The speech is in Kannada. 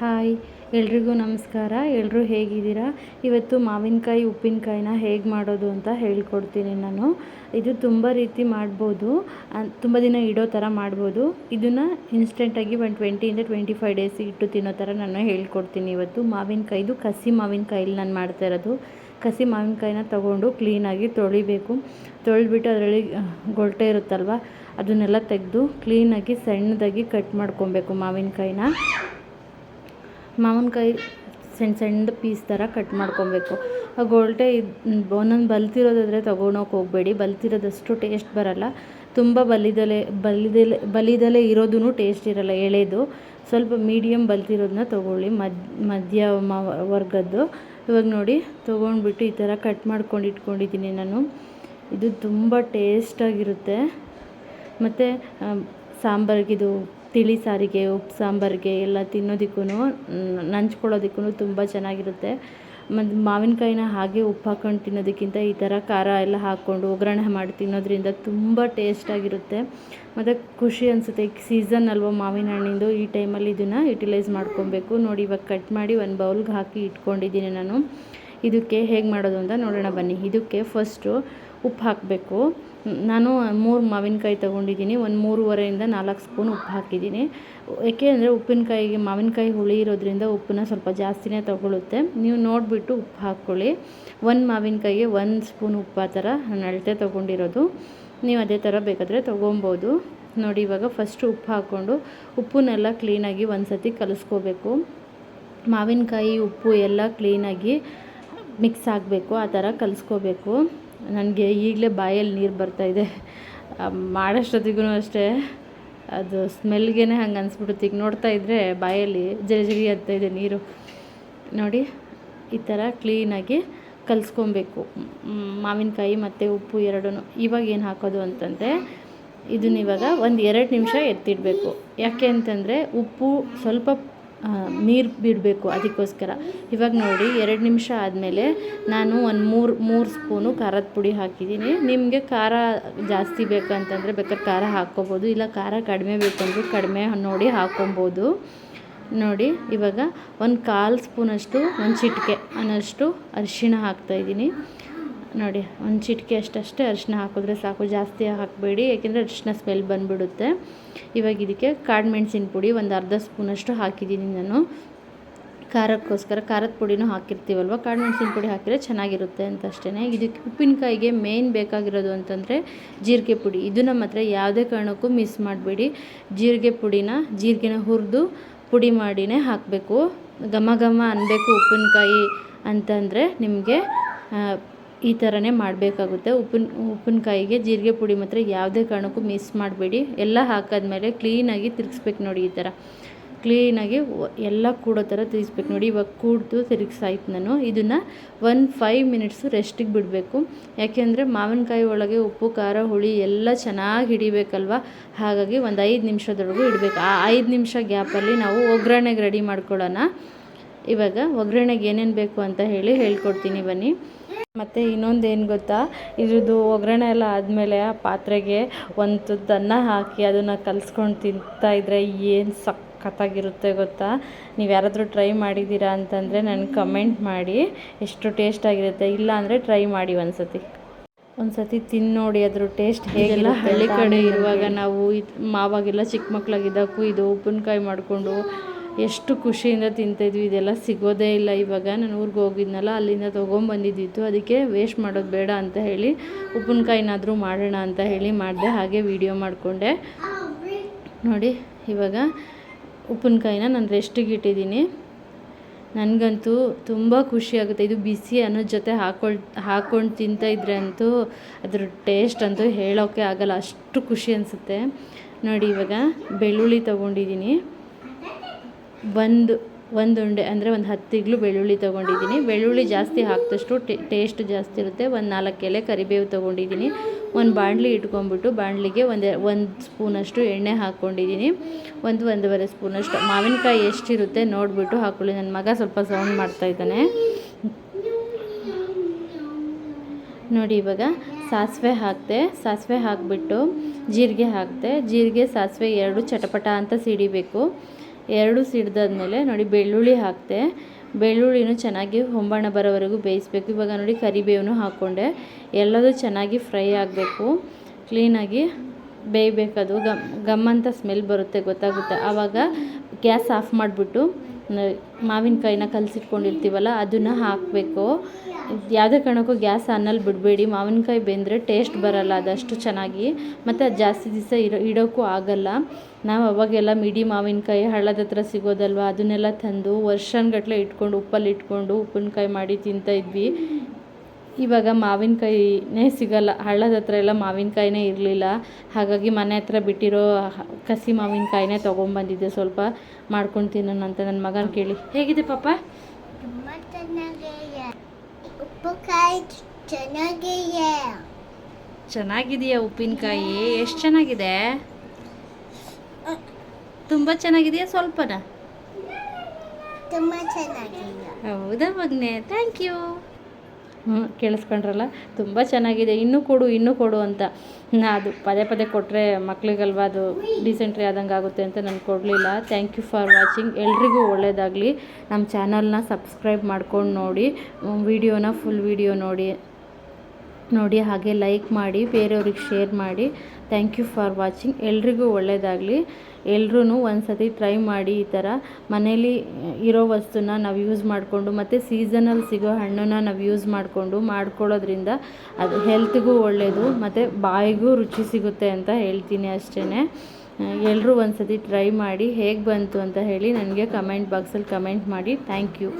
ಹಾಯ್, ಎಲ್ರಿಗೂ ನಮಸ್ಕಾರ. ಎಲ್ಲರೂ ಹೇಗಿದ್ದೀರಾ? ಇವತ್ತು ಮಾವಿನಕಾಯಿ, ಉಪ್ಪಿನಕಾಯಿನ ಹೇಗೆ ಮಾಡೋದು ಅಂತ ಹೇಳ್ಕೊಡ್ತೀನಿ ನಾನು. ಇದು ತುಂಬ ರೀತಿ ಮಾಡ್ಬೋದು. ತುಂಬ ದಿನ ಇಡೋ ಥರ ಮಾಡ್ಬೋದು. ಇದನ್ನು ಇನ್ಸ್ಟೆಂಟಾಗಿ ಒಂದು ಟ್ವೆಂಟಿಯಿಂದ ಟ್ವೆಂಟಿ ಫೈವ್ ಡೇಸ್ ಇಟ್ಟು ತಿನ್ನೋ ಥರ ನಾನು ಹೇಳ್ಕೊಡ್ತೀನಿ ಇವತ್ತು. ಮಾವಿನಕಾಯಿದು ಕಸಿ ಮಾವಿನಕಾಯಲ್ಲಿ ನಾನು ಮಾಡ್ತಾ ಇರೋದು. ಕಸಿ ಮಾವಿನಕಾಯಿನ ತೊಗೊಂಡು ಕ್ಲೀನಾಗಿ ತೊಳಿಬೇಕು. ತೊಳೆದ್ಬಿಟ್ಟು ಅದರಲ್ಲಿ ಗೊಲ್ಟೆ ಇರುತ್ತಲ್ವ, ಅದನ್ನೆಲ್ಲ ತೆಗೆದು ಕ್ಲೀನಾಗಿ ಸಣ್ಣದಾಗಿ ಕಟ್ ಮಾಡ್ಕೊಬೇಕು ಮಾವಿನಕಾಯಿನ. ಮಾವಿನಕಾಯಿ ಸಣ್ಣ ಸಣ್ಣ ಪೀಸ್ ಥರ ಕಟ್ ಮಾಡ್ಕೊಬೇಕು. ಆ ಇದು, ಒಂದೊಂದು ಬಲ್ತಿರೋದಾದರೆ ತೊಗೊಳೋಕೆ ಹೋಗಬೇಡಿ. ಬಲ್ತಿರೋದಷ್ಟು ಟೇಸ್ಟ್ ಬರಲ್ಲ. ತುಂಬ ಬಲಿದಲೆ ಬಲಿದಲೆ ಬಲಿದಲೆ ಇರೋದೂ ಟೇಸ್ಟ್ ಇರಲ್ಲ ಎಳೆದು. ಸ್ವಲ್ಪ ಮೀಡಿಯಮ್ ಬಲ್ತಿರೋದನ್ನ ತೊಗೊಳ್ಳಿ. ಮಧ್ಯ ವರ್ಗದ್ದು. ಇವಾಗ ನೋಡಿ, ತೊಗೊಂಡ್ಬಿಟ್ಟು ಈ ಥರ ಕಟ್ ಮಾಡ್ಕೊಂಡು ಇಟ್ಕೊಂಡಿದ್ದೀನಿ ನಾನು. ಇದು ತುಂಬ ಟೇಸ್ಟಾಗಿರುತ್ತೆ. ಮತ್ತು ಸಾಂಬಾರಿಗಿದು ತಿಳಿ ಸಾರಿಗೆ, ಉಪ್ಪು ಸಾಂಬಾರಿಗೆ ಎಲ್ಲ ತಿನ್ನೋದಕ್ಕೂ ನಂಚ್ಕೊಳ್ಳೋದಕ್ಕೂ ತುಂಬ ಚೆನ್ನಾಗಿರುತ್ತೆ. ಮತ್ತು ಮಾವಿನಕಾಯಿನ ಹಾಗೆ ಉಪ್ಪು ಹಾಕ್ಕೊಂಡು ತಿನ್ನೋದಕ್ಕಿಂತ ಈ ಥರ ಖಾರ ಎಲ್ಲ ಹಾಕ್ಕೊಂಡು ಒಗ್ಗರಣೆ ಮಾಡಿ ತಿನ್ನೋದ್ರಿಂದ ತುಂಬ ಟೇಸ್ಟಾಗಿರುತ್ತೆ. ಮತ್ತು ಖುಷಿ ಅನಿಸುತ್ತೆ, ಈಗ ಸೀಸನ್ ಅಲ್ವ ಮಾವಿನ ಹಣ್ಣಿಂದು, ಈ ಟೈಮಲ್ಲಿ ಇದನ್ನು ಯುಟಿಲೈಸ್ ಮಾಡ್ಕೊಬೇಕು. ನೋಡಿ, ಇವಾಗ ಕಟ್ ಮಾಡಿ ಒಂದು ಬೌಲ್ಗೆ ಹಾಕಿ ಇಟ್ಕೊಂಡಿದ್ದೀನಿ ನಾನು. ಇದಕ್ಕೆ ಹೇಗೆ ಮಾಡೋದು ಅಂತ ನೋಡೋಣ ಬನ್ನಿ. ಇದಕ್ಕೆ ಫಸ್ಟು ಉಪ್ಪು ಹಾಕಬೇಕು. ನಾನು ಮೂರು ಮಾವಿನಕಾಯಿ ತೊಗೊಂಡಿದ್ದೀನಿ. ಒಂದು ಮೂರುವರೆಯಿಂದ ನಾಲ್ಕು ಸ್ಪೂನ್ ಉಪ್ಪು ಹಾಕಿದ್ದೀನಿ. ಏಕೆ ಅಂದರೆ ಉಪ್ಪಿನಕಾಯಿಗೆ ಮಾವಿನಕಾಯಿ ಹುಳಿ ಇರೋದ್ರಿಂದ ಉಪ್ಪನ್ನ ಸ್ವಲ್ಪ ಜಾಸ್ತಿನೇ ತೊಗೊಳುತ್ತೆ. ನೀವು ನೋಡಿಬಿಟ್ಟು ಉಪ್ಪು ಹಾಕ್ಕೊಳ್ಳಿ. ಒಂದು ಮಾವಿನಕಾಯಿಗೆ ಒಂದು ಸ್ಪೂನ್ ಉಪ್ಪು ಆ ಥರ ನಾನು ಅಳತೆ ತೊಗೊಂಡಿರೋದು. ನೀವು ಅದೇ ಥರ ಬೇಕಾದರೆ ತೊಗೊಬೋದು. ನೋಡಿ, ಇವಾಗ ಫಸ್ಟು ಉಪ್ಪು ಹಾಕ್ಕೊಂಡು ಉಪ್ಪನ್ನೆಲ್ಲ ಕ್ಲೀನಾಗಿ ಒಂದು ಸತಿ ಕಲಿಸ್ಕೋಬೇಕು. ಮಾವಿನಕಾಯಿ ಉಪ್ಪು ಎಲ್ಲ ಕ್ಲೀನಾಗಿ ಮಿಕ್ಸ್ ಆಗಬೇಕು, ಆ ಥರ ಕಲಿಸ್ಕೋಬೇಕು. ನನಗೆ ಈಗಲೇ ಬಾಯಲ್ಲಿ ನೀರು ಬರ್ತಾಯಿದೆ ಮಾಡೋಷ್ಟೊತ್ತಿಗೂ ಅಷ್ಟೇ, ಅದು ಸ್ಮೆಲ್ಗೆ ಹಂಗೆ ಅನಿಸ್ಬಿಡುತ್ತೆ. ಈಗ ನೋಡ್ತಾ ಇದ್ದರೆ ಬಾಯಲ್ಲಿ ಜರಿ ಜರಿ ಆಗ್ತಾ ಇದೆ ನೀರು. ನೋಡಿ, ಈ ಥರ ಕ್ಲೀನಾಗಿ ಕಲಿಸ್ಕೊಬೇಕು. ಮಾವಿನಕಾಯಿ ಮತ್ತು ಉಪ್ಪು ಎರಡೂ ಇವಾಗ ಏನು ಹಾಕೋದು ಅಂತಂದರೆ, ಇದನ್ನ ಇವಾಗ ಒಂದು ಎರಡು ನಿಮಿಷ ಎತ್ತಿಡಬೇಕು. ಯಾಕೆ ಅಂತಂದರೆ ಉಪ್ಪು ಸ್ವಲ್ಪ ನೀರು ಬಿಡಬೇಕು ಅದಕ್ಕೋಸ್ಕರ. ಇವಾಗ ನೋಡಿ, ಎರಡು ನಿಮಿಷ ಆದಮೇಲೆ ನಾನು ಒಂದು ಮೂರು ಮೂರು ಸ್ಪೂನು ಖಾರದ ಪುಡಿ ಹಾಕಿದ್ದೀನಿ. ನಿಮಗೆ ಖಾರ ಜಾಸ್ತಿ ಬೇಕಂತಂದರೆ ಬೇಕಾದ್ರೆ ಖಾರ ಹಾಕ್ಕೊಬೋದು, ಇಲ್ಲ ಖಾರ ಕಡಿಮೆ ಬೇಕಂದರೂ ಕಡಿಮೆ ನೋಡಿ ಹಾಕ್ಕೊಬೋದು. ನೋಡಿ, ಇವಾಗ ಒಂದು ಕಾಲು ಸ್ಪೂನಷ್ಟು, ಒಂದು ಚಿಟಿಕೆ ಅನ್ನೋಷ್ಟು ಅರಿಶಿಣ ಹಾಕ್ತಾಯಿದ್ದೀನಿ ನೋಡಿ, ಒಂದು ಚಿಟಿಕೆ ಅಷ್ಟಷ್ಟೇ ಅರಿಶಿನ ಹಾಕಿದ್ರೆ ಸಾಕು. ಜಾಸ್ತಿ ಹಾಕಬೇಡಿ ಏಕೆಂದರೆ ಅರಿಶಿನ ಸ್ಮೆಲ್ ಬಂದುಬಿಡುತ್ತೆ. ಇವಾಗ ಇದಕ್ಕೆ ಕಾಡು ಮೆಣಸಿನ ಪುಡಿ, ಒಂದು ಅರ್ಧ ಸ್ಪೂನಷ್ಟು ಹಾಕಿದ್ದೀನಿ ನಾನು. ಖಾರಕ್ಕೋಸ್ಕರ ಖಾರದ ಪುಡಿನೂ ಹಾಕಿರ್ತೀವಲ್ವ? ಕಾಡು ಮೆಣಸಿನ ಪುಡಿ ಹಾಕಿದರೆ ಚೆನ್ನಾಗಿರುತ್ತೆ ಅಂತ ಅಷ್ಟೇ ಇದಕ್ಕೆ ಉಪ್ಪಿನಕಾಯಿಗೆ ಮೇಯ್ನ್ ಬೇಕಾಗಿರೋದು ಅಂತಂದರೆ ಜೀರಿಗೆ ಪುಡಿ. ಇದು ನಮ್ಮ ಹತ್ರ ಯಾವುದೇ ಕಾರಣಕ್ಕೂ ಮಿಸ್ ಮಾಡಬೇಡಿ. ಜೀರಿಗೆ ಪುಡಿನ, ಜೀರಿಗೆನ ಹುರಿದು ಪುಡಿ ಮಾಡಿನೇ ಹಾಕಬೇಕು. ಘಮ ಘಮ ಅನ್ನಬೇಕು ಉಪ್ಪಿನಕಾಯಿ ಅಂತಂದರೆ ನಿಮಗೆ ಈ ಥರನೇ ಮಾಡಬೇಕಾಗುತ್ತೆ. ಉಪ್ಪಿನ, ಉಪ್ಪಿನಕಾಯಿಗೆ ಜೀರಿಗೆ ಪುಡಿ ಮಾತ್ರ ಯಾವುದೇ ಕಾರಣಕ್ಕೂ ಮಿಸ್ ಮಾಡಬೇಡಿ. ಎಲ್ಲ ಹಾಕಾದ್ಮೇಲೆ ಕ್ಲೀನಾಗಿ ತಿರುಗಿಸ್ಬೇಕು ನೋಡಿ ಈ ಥರ. ಕ್ಲೀನಾಗಿ ಎಲ್ಲ ಕೂಡೋ ಥರ ತಿರುಗಿಸ್ಬೇಕು ನೋಡಿ. ಇವಾಗ ಕೂಡ್ದು ತಿರುಗಿಸಾಯ್ತು ನಾನು. ಇದನ್ನು ಒಂದು ಫೈವ್ ಮಿನಿಟ್ಸು ರೆಸ್ಟಿಗೆ ಬಿಡಬೇಕು. ಯಾಕೆಂದರೆ ಮಾವಿನಕಾಯಿ ಒಳಗೆ ಉಪ್ಪು, ಖಾರ, ಹುಳಿ ಎಲ್ಲ ಚೆನ್ನಾಗಿ ಹಿಡಿಬೇಕಲ್ವ? ಹಾಗಾಗಿ ಒಂದು ಐದು ನಿಮಿಷದೊಳಗೂ ಇಡಬೇಕು. ಆ ಐದು ನಿಮಿಷ ಗ್ಯಾಪಲ್ಲಿ ನಾವು ಒಗ್ಗರಣೆಗೆ ರೆಡಿ ಮಾಡ್ಕೊಳ್ಳೋಣ. ಇವಾಗ ಒಗ್ಗರಣೆಗೆ ಏನೇನು ಬೇಕು ಅಂತ ಹೇಳಿ ಹೇಳ್ಕೊಡ್ತೀನಿ ಬನ್ನಿ. ಮತ್ತು ಇನ್ನೊಂದು ಏನು ಗೊತ್ತಾ? ಇದ್ರದ್ದು ಒಗ್ಗರಣೆ ಎಲ್ಲ ಆದಮೇಲೆ ಆ ಪಾತ್ರೆಗೆ ಒಂದು ತುತ್ತು ಅನ್ನ ಹಾಕಿ ಅದನ್ನು ಕಲಿಸ್ಕೊಂಡು ಇದ್ದರೆ ಏನು ಸಖತ್ತಾಗಿರುತ್ತೆ ಗೊತ್ತಾ? ನೀವು ಯಾರಾದರೂ ಟ್ರೈ ಮಾಡಿದ್ದೀರಾ ಅಂತಂದರೆ ನನಗೆ ಕಮೆಂಟ್ ಮಾಡಿ. ಎಷ್ಟು ಟೇಸ್ಟ್ ಆಗಿರುತ್ತೆ? ಇಲ್ಲ ಅಂದರೆ ಟ್ರೈ ಮಾಡಿ ಒಂದು ಸತಿ ಒಂದು ಸತಿ ತಿಂದು ನೋಡಿ ಅದ್ರ ಟೇಸ್ಟ್ ಹೇಗೆಲ್ಲ ಹಳ್ಳಿ ಕಡೆ ಇರುವಾಗ ನಾವು ಮಾವಾಗೆಲ್ಲ ಚಿಕ್ಕ ಮಕ್ಕಳಾಗಿದ್ದಕ್ಕೂ ಇದು ಉಪ್ಪಿನಕಾಯಿ ಮಾಡಿಕೊಂಡು ಎಷ್ಟು ಖುಷಿಯಿಂದ ತಿಂತಾಯಿದ್ವಿ, ಇದೆಲ್ಲ ಸಿಗೋದೇ ಇಲ್ಲ. ಇವಾಗ ನಾನು ಊರಿಗೆ ಹೋಗಿದ್ನಲ್ಲ, ಅಲ್ಲಿಂದ ತೊಗೊಂಬಂದಿದ್ದಿತ್ತು. ಅದಕ್ಕೆ ವೇಸ್ಟ್ ಮಾಡೋದು ಬೇಡ ಅಂತ ಹೇಳಿ, ಉಪ್ಪಿನಕಾಯಿನಾದರೂ ಮಾಡೋಣ ಅಂತ ಹೇಳಿ ಮಾಡಿದೆ, ಹಾಗೆ ವೀಡಿಯೋ ಮಾಡಿಕೊಂಡೆ. ನೋಡಿ, ಇವಾಗ ಉಪ್ಪಿನಕಾಯಿನ ನಾನು ರೆಸ್ಟಿಗೆ ಇಟ್ಟಿದ್ದೀನಿ. ನನಗಂತೂ ತುಂಬ ಖುಷಿಯಾಗುತ್ತೆ ಇದು ಬಿಸಿ ಅನ್ನೋದ ಜೊತೆ ಹಾಕೊಳ್, ಹಾಕ್ಕೊಂಡು ತಿಂತಾಯಿದ್ರೆ ಅಂತೂ ಅದ್ರ ಟೇಸ್ಟ್ ಅಂತೂ ಹೇಳೋಕ್ಕೆ ಆಗಲ್ಲ. ಅಷ್ಟು ಖುಷಿ ಅನಿಸುತ್ತೆ. ನೋಡಿ, ಇವಾಗ ಬೆಳ್ಳುಳ್ಳಿ ತೊಗೊಂಡಿದ್ದೀನಿ. ಒಂದು ಒಂದು ಉಂಡೆ ಅಂದರೆ ಒಂದು ಹತ್ತು ಇಗ್ಲು ಬೆಳ್ಳುಳ್ಳಿ ತೊಗೊಂಡಿದ್ದೀನಿ. ಬೆಳ್ಳುಳ್ಳಿ ಜಾಸ್ತಿ ಹಾಕಿದಷ್ಟು ಟೇಸ್ಟ್ ಜಾಸ್ತಿ ಇರುತ್ತೆ. ಒಂದು ನಾಲ್ಕು ಎಲೆ ಕರಿಬೇವು ತೊಗೊಂಡಿದ್ದೀನಿ. ಒಂದು ಬಾಣಲಿ ಇಟ್ಕೊಂಡ್ಬಿಟ್ಟು ಬಾಣಲಿಗೆ ಒಂದು ಒಂದು ಸ್ಪೂನಷ್ಟು ಎಣ್ಣೆ ಹಾಕ್ಕೊಂಡಿದ್ದೀನಿ. ಒಂದು, ಒಂದೂವರೆ ಸ್ಪೂನಷ್ಟು. ಮಾವಿನಕಾಯಿ ಎಷ್ಟಿರುತ್ತೆ ನೋಡಿಬಿಟ್ಟು ಹಾಕೊಳ್ಳಿ. ನನ್ನ ಮಗ ಸ್ವಲ್ಪ ಸೌಂಡ್ ಮಾಡ್ತಾಯಿದ್ದಾನೆ ನೋಡಿ ಇವಾಗ ಸಾಸಿವೆ ಹಾಕಿದೆ, ಸಾಸಿವೆ ಹಾಕಿಬಿಟ್ಟು ಜೀರಿಗೆ ಹಾಕಿದೆ. ಜೀರಿಗೆ, ಸಾಸಿವೆ ಎರಡು ಚಟಪಟ ಅಂತ ಸಿಡಿಬೇಕು. ಎರಡು ಸಿಡ್ದಾದ್ಮೇಲೆ ನೋಡಿ ಬೆಳ್ಳುಳ್ಳಿ ಹಾಕ್ತೆ. ಬೆಳ್ಳುಳ್ಳಿನೂ ಚೆನ್ನಾಗಿ ಹೊಂಬಾಣ ಬರೋವರೆಗೂ ಬೇಯಿಸ್ಬೇಕು. ಇವಾಗ ನೋಡಿ ಕರಿಬೇವನ್ನು ಹಾಕ್ಕೊಂಡೆ. ಎಲ್ಲದೂ ಚೆನ್ನಾಗಿ ಫ್ರೈ ಆಗಬೇಕು. ಕ್ಲೀನಾಗಿ ಬೇಯಬೇಕದು. ಗಮ್ ಗಮ್ ಅಂತ ಸ್ಮೆಲ್ ಬರುತ್ತೆ, ಗೊತ್ತಾಗುತ್ತೆ. ಆವಾಗ ಗ್ಯಾಸ್ ಆಫ್ ಮಾಡಿಬಿಟ್ಟು ಮಾವಿನಕಾಯಿನ ಕಲಸಿಟ್ಕೊಂಡಿರ್ತೀವಲ್ಲ, ಅದನ್ನು ಹಾಕಬೇಕು. ಯಾವುದೇ ಕಾರಣಕ್ಕೂ ಗ್ಯಾಸ್ ಆನಲ್ಲಿ ಬಿಡಬೇಡಿ. ಮಾವಿನಕಾಯಿ ಬೆಂದರೆ ಟೇಸ್ಟ್ ಬರಲ್ಲ, ಅದಷ್ಟು ಚೆನ್ನಾಗಿ. ಮತ್ತು ಅದು ಜಾಸ್ತಿ ದಿವಸ ಇರೋ, ಇಡೋಕ್ಕೂ ಆಗಲ್ಲ. ನಾವು ಅವಾಗೆಲ್ಲ ಮಿಡಿ ಮಾವಿನಕಾಯಿ ಹಳ್ಳದ ಹತ್ರ ಸಿಗೋದಲ್ವ, ಅದನ್ನೆಲ್ಲ ತಂದು ವರ್ಷನ್ಗಟ್ಟಲೆ ಇಟ್ಕೊಂಡು, ಉಪ್ಪಲ್ಲಿ ಇಟ್ಕೊಂಡು, ಉಪ್ಪಿನಕಾಯಿ ಮಾಡಿ ತಿಂತಾ ಇದ್ವಿ. ಇವಾಗ ಮಾವಿನಕಾಯಿನೇ ಸಿಗಲ್ಲ, ಹಳ್ಳದ ಹತ್ರ ಎಲ್ಲ ಮಾವಿನಕಾಯಿನೇ ಇರಲಿಲ್ಲ. ಹಾಗಾಗಿ ಮನೆ ಹತ್ರ ಬಿಟ್ಟಿರೋ ಕಸಿ ಮಾವಿನಕಾಯಿನೇ ತೊಗೊಂಬಂದಿದ್ದೆ ಸ್ವಲ್ಪ ಮಾಡ್ಕೊಂಡು ತಿನ್ನೋಣ ಅಂತ ನನ್ನ ಮಗನ ಕೇಳಿ. ಹೇಗಿದೆ ಪಾಪ? ಚೆನ್ನಾಗಿದೆ ಚೆನ್ನಾಗಿದೆ ಚೆನ್ನಾಗಿದೆಯಾ ಉಪ್ಪಿನಕಾಯಿ? ಎಷ್ಟು ಚೆನ್ನಾಗಿದೆ? ತುಂಬ ಚೆನ್ನಾಗಿದೆಯಾ ಸ್ವಲ್ಪನಾ? ತುಂಬ ಚೆನ್ನಾಗಿದೆ ಹೌದಾ ಮಗ್ನೆ? ಥ್ಯಾಂಕ್ ಯು ಹ್ಞೂ ಕೇಳಿಸ್ಕೊಂಡ್ರಲ್ಲ? ತುಂಬ ಚೆನ್ನಾಗಿದೆ. ಇನ್ನೂ ಕೊಡು ಇನ್ನೂ ಕೊಡು ಅಂತ. ನಾ ಅದು ಪದೇ ಪದೇ ಕೊಟ್ಟರೆ ಮಕ್ಳಿಗಲ್ವ ಅದು ಡಿಸೆಂಟ್ರಿ ಆದಂಗೆ ಆಗುತ್ತೆ ಅಂತ ನಾನು ಕೊಡಲಿಲ್ಲ. ಥ್ಯಾಂಕ್ ಯು ಫಾರ್ ವಾಚಿಂಗ್ ಎಲ್ರಿಗೂ ಒಳ್ಳೆಯದಾಗಲಿ ನಮ್ಮ ಚಾನಲ್ನ ಸಬ್ಸ್ಕ್ರೈಬ್ ಮಾಡ್ಕೊಂಡು ನೋಡಿ. ವಿಡಿಯೋನ ಫುಲ್ ವೀಡಿಯೋ ನೋಡಿ. ನೋಡಿ ಹಾಗೆ ಲೈಕ್ ಮಾಡಿ, ಬೇರೆಯವ್ರಿಗೆ ಶೇರ್ ಮಾಡಿ. ಥ್ಯಾಂಕ್ ಯು ಫಾರ್ ವಾಚಿಂಗ್ ಎಲ್ರಿಗೂ ಒಳ್ಳೆಯದಾಗಲಿ ಎಲ್ರೂ ಒಂದು ಸತಿ ಟ್ರೈ ಮಾಡಿ ಈ ಥರ ಮನೇಲಿ ಇರೋ ವಸ್ತುನ ನಾವು ಯೂಸ್ ಮಾಡಿಕೊಂಡು, ಮತ್ತು ಸೀಸನಲ್ಲಿ ಸಿಗೋ ಹಣ್ಣನ್ನು ನಾವು ಯೂಸ್ ಮಾಡಿಕೊಂಡು, ಮಾಡ್ಕೊಳ್ಳೋದ್ರಿಂದ ಅದು ಹೆಲ್ತ್ಗೂ ಒಳ್ಳೆಯದು ಮತ್ತು ಬಾಯಿಗೂ ರುಚಿ ಸಿಗುತ್ತೆ ಅಂತ ಹೇಳ್ತೀನಿ ಅಷ್ಟೇ ಎಲ್ಲರೂ ಒಂದು ಸತಿ ಟ್ರೈ ಮಾಡಿ, ಹೇಗೆ ಬಂತು ಅಂತ ಹೇಳಿ ನನಗೆ ಕಮೆಂಟ್ ಬಾಕ್ಸಲ್ಲಿ ಕಮೆಂಟ್ ಮಾಡಿ. Thank you